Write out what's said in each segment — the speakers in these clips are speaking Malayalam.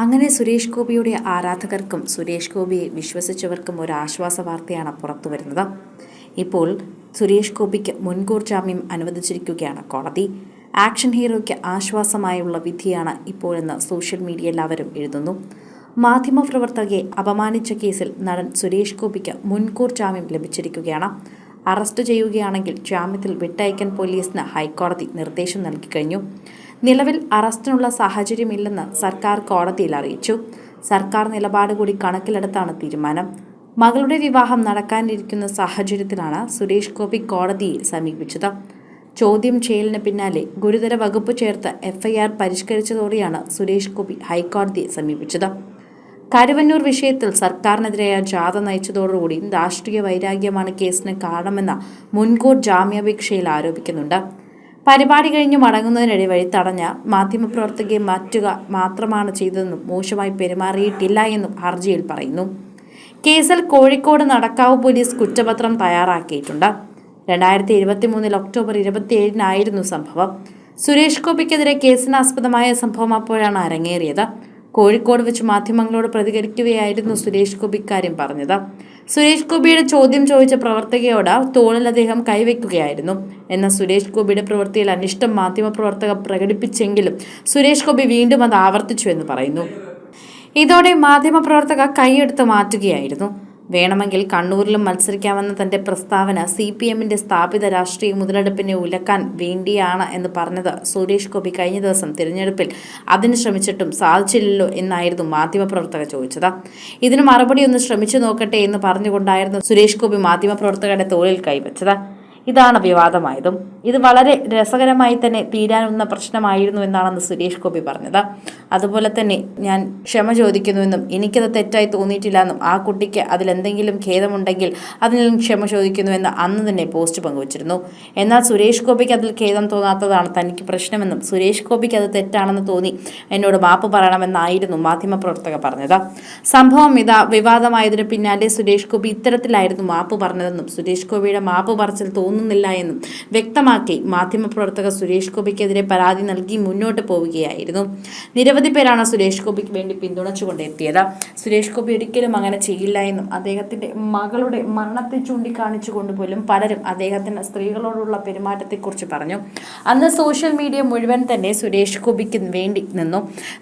അങ്ങനെ സുരേഷ് ഗോപിയുടെ ആരാധകർക്കും സുരേഷ് ഗോപിയെ വിശ്വസിച്ചവർക്കും ഒരു ആശ്വാസ വാർത്തയാണ് പുറത്തുവരുന്നത് ഇപ്പോൾ സുരേഷ് ഗോപിക്ക് മുൻകൂർ ജാമ്യം അനുവദിച്ചിരിക്കുകയാണ് കോടതി. ആക്ഷൻ ഹീറോയ്ക്ക് ആശ്വാസമായുള്ള വിധിയാണ് ഇപ്പോഴെന്ന് സോഷ്യൽ മീഡിയ എല്ലാവരും എഴുതുന്നു. മാധ്യമപ്രവർത്തകയെ അപമാനിച്ച കേസിൽ നടൻ സുരേഷ് ഗോപിക്ക് മുൻകൂർ ജാമ്യം ലഭിച്ചിരിക്കുകയാണ്. അറസ്റ്റ് ചെയ്യുകയാണെങ്കിൽ ജാമ്യത്തിൽ വിട്ടയക്കാൻ പോലീസിന് ഹൈക്കോടതി നിർദ്ദേശം നൽകിക്കഴിഞ്ഞു നിലവിൽ അറസ്റ്റിനുള്ള സാഹചര്യമില്ലെന്ന് സർക്കാർ കോടതിയിൽ അറിയിച്ചു. സർക്കാർ നിലപാട് കൂടി കണക്കിലെടുത്താണ് തീരുമാനം. മകളുടെ വിവാഹം നടക്കാനിരിക്കുന്ന സാഹചര്യത്തിലാണ് സുരേഷ് ഗോപി കോടതിയെ സമീപിച്ചത്. ചോദ്യം ചെയ്യലിന് പിന്നാലെ ഗുരുതര വകുപ്പ് ചേർത്ത് എഫ്ഐആർ പരിഷ്കരിച്ചതോടെയാണ് സുരേഷ് ഗോപി ഹൈക്കോടതിയെ സമീപിച്ചത്. കരുവന്നൂർ വിഷയത്തിൽ സർക്കാരിനെതിരായ ജാഥ നയിച്ചതോടുകൂടി രാഷ്ട്രീയ വൈരാഗ്യമാണ് കേസിന് കാരണമെന്ന മുൻകൂർ ജാമ്യാപേക്ഷയിൽ ആരോപിക്കുന്നുണ്ട്. പരിപാടി കഴിഞ്ഞ് മടങ്ങുന്നതിനിടെ വഴി തടഞ്ഞ മാധ്യമപ്രവർത്തകയെ മാറ്റുക മാത്രമാണ് ചെയ്തതെന്നും മോശമായി പെരുമാറിയിട്ടില്ല എന്നും ഹർജിയിൽ പറയുന്നു. കേസിൽ കോഴിക്കോട് നടക്കാവ് പോലീസ് കുറ്റപത്രം തയ്യാറാക്കിയിട്ടുണ്ട്. രണ്ടായിരത്തി ഇരുപത്തി മൂന്നിൽ ഒക്ടോബർ ഇരുപത്തിയേഴിനായിരുന്നു സംഭവം. സുരേഷ് ഗോപിക്കെതിരെ കേസിനാസ്പദമായ സംഭവം അപ്പോഴാണ് അരങ്ങേറിയത്. കോഴിക്കോട് വെച്ച് മാധ്യമങ്ങളോട് പ്രതികരിക്കുകയായിരുന്നു സുരേഷ് ഗോപി ഇക്കാര്യം പറഞ്ഞത്. സുരേഷ് ഗോപിയുടെ ചോദ്യം ചോദിച്ച പ്രവർത്തകയോട് തോളിൽ അദ്ദേഹം കൈവയ്ക്കുകയായിരുന്നു. എന്നാൽ സുരേഷ് ഗോപിയുടെ പ്രവൃത്തിയിൽ അനിഷ്ടം മാധ്യമപ്രവർത്തകർ പ്രകടിപ്പിച്ചെങ്കിലും സുരേഷ് ഗോപി വീണ്ടും അത് ആവർത്തിച്ചു എന്ന് പറയുന്നു. ഇതോടെ മാധ്യമപ്രവർത്തക കൈയെടുത്ത് മാറ്റുകയായിരുന്നു. വേണമെങ്കിൽ കണ്ണൂരിലും മത്സരിക്കാമെന്ന തന്റെ പ്രസ്താവന സി പി എമ്മിന്റെ സ്ഥാപിത രാഷ്ട്രീയ മുതലെടുപ്പിനെ ഉലക്കാൻ വേണ്ടിയാണ് എന്ന് പറഞ്ഞത് സുരേഷ് ഗോപി കഴിഞ്ഞ ദിവസം തിരഞ്ഞെടുപ്പിൽ. അതിന് ശ്രമിച്ചിട്ടും സാധിച്ചില്ലല്ലോ എന്നായിരുന്നു മാധ്യമപ്രവർത്തക ചോദിച്ചത്. ഇതിന് മറുപടി ഒന്ന് ശ്രമിച്ചു നോക്കട്ടെ എന്ന് പറഞ്ഞുകൊണ്ടായിരുന്നു സുരേഷ് ഗോപി മാധ്യമപ്രവർത്തകരുടെ തോളിൽ കൈവച്ചത്. ഇതാണ് വിവാദമായതും. ഇത് വളരെ രസകരമായി തന്നെ തീരാനുന്ന പ്രശ്നമായിരുന്നു എന്നാണെന്ന് സുരേഷ് ഗോപി പറഞ്ഞത്. അതുപോലെ തന്നെ ഞാൻ ക്ഷമ ചോദിക്കുന്നുവെന്നും എനിക്കത് തെറ്റായി തോന്നിയിട്ടില്ല എന്നും ആ കുട്ടിക്ക് അതിലെന്തെങ്കിലും ഖേദമുണ്ടെങ്കിൽ അതിലും ക്ഷമ ചോദിക്കുന്നുവെന്ന് അന്ന് തന്നെ പോസ്റ്റ് പങ്കുവച്ചിരുന്നു. എന്നാൽ സുരേഷ് ഗോപിക്ക് അതിൽ ഖേദം തോന്നാത്തതാണ് തനിക്ക് പ്രശ്നമെന്നും സുരേഷ് ഗോപിക്ക് അത് തെറ്റാണെന്ന് തോന്നി എന്നോട് മാപ്പ് പറയണമെന്നായിരുന്നു മാധ്യമപ്രവർത്തക പറഞ്ഞത്. സംഭവം ഇതാ വിവാദമായതിനു പിന്നാലെ സുരേഷ് ഗോപി ഇത്തരത്തിലായിരുന്നു മാപ്പ് പറഞ്ഞതെന്നും സുരേഷ് ഗോപിയുടെ മാപ്പ് പറച്ചിൽ തോന്നുന്നില്ല എന്നും വ്യക്തമാക്കി മാധ്യമപ്രവർത്തക സുരേഷ് ഗോപിക്കെതിരെ പരാതി നൽകി മുന്നോട്ട് പോവുകയായിരുന്നു. നിരവധി പേരാണ് സുരേഷ് ഗോപിക്ക് വേണ്ടി പിന്തുണച്ചുകൊണ്ട് എത്തിയത് സുരേഷ് ഗോപി ഒരിക്കലും അങ്ങനെ ചെയ്യില്ല എന്നും അദ്ദേഹത്തിന്റെ മകളുടെ മരണത്തെ ചൂണ്ടിക്കാണിച്ചുകൊണ്ട് പോലും പലരും അദ്ദേഹത്തിന്റെ സ്ത്രീകളോടുള്ള പെരുമാറ്റത്തെക്കുറിച്ച് പറഞ്ഞു. അന്ന് സോഷ്യൽ മീഡിയ മുഴുവൻ തന്നെ സുരേഷ് ഗോപിക്ക് വേണ്ടി നിന്നു.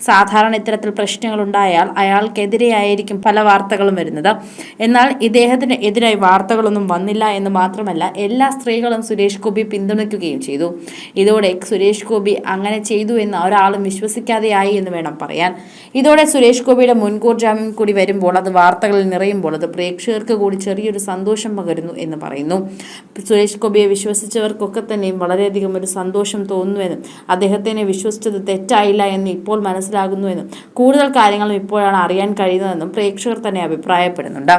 സാധാരണ ഇത്തരത്തിൽ പ്രശ്നങ്ങൾ ഉണ്ടായാൽ അയാൾക്കെതിരെയായിരിക്കും പല വാർത്തകളും വരുന്നത്. എന്നാൽ ഇദ്ദേഹത്തിന് എതിരായി വാർത്തകളൊന്നും വന്നില്ല എന്ന് മാത്രമല്ല എല്ലാ സ്ത്രീകളും സുരേഷ് ഗോപി പിന്തുണയ്ക്കുകയും ചെയ്തു. ഇതോടെ സുരേഷ് ഗോപി അങ്ങനെ ചെയ്തു എന്ന് ഒരാളും വിശ്വസിക്കാതെയായി എന്ന് വേണം പറയാൻ. ഇതോടെ സുരേഷ് ഗോപിയുടെ മുൻകൂർ ജാമ്യം കൂടി വരുമ്പോൾ അത് വാർത്തകളിൽ നിറയുമ്പോൾ അത് പ്രേക്ഷകർക്ക് കൂടി ചെറിയൊരു സന്തോഷം പകരുന്നു എന്ന് പറയുന്നു. സുരേഷ് ഗോപിയെ വിശ്വസിച്ചവർക്കൊക്കെ തന്നെയും വളരെയധികം ഒരു സന്തോഷം തോന്നുന്നുവെന്നും അദ്ദേഹത്തിനെ വിശ്വസിച്ചത് തെറ്റായില്ല എന്ന് ഇപ്പോൾ മനസ്സിലാകുന്നുവെന്നും കൂടുതൽ കാര്യങ്ങളും ഇപ്പോഴാണ് അറിയാൻ കഴിയുന്നതെന്നും പ്രേക്ഷകർ തന്നെ അഭിപ്രായപ്പെടുന്നുണ്ട്.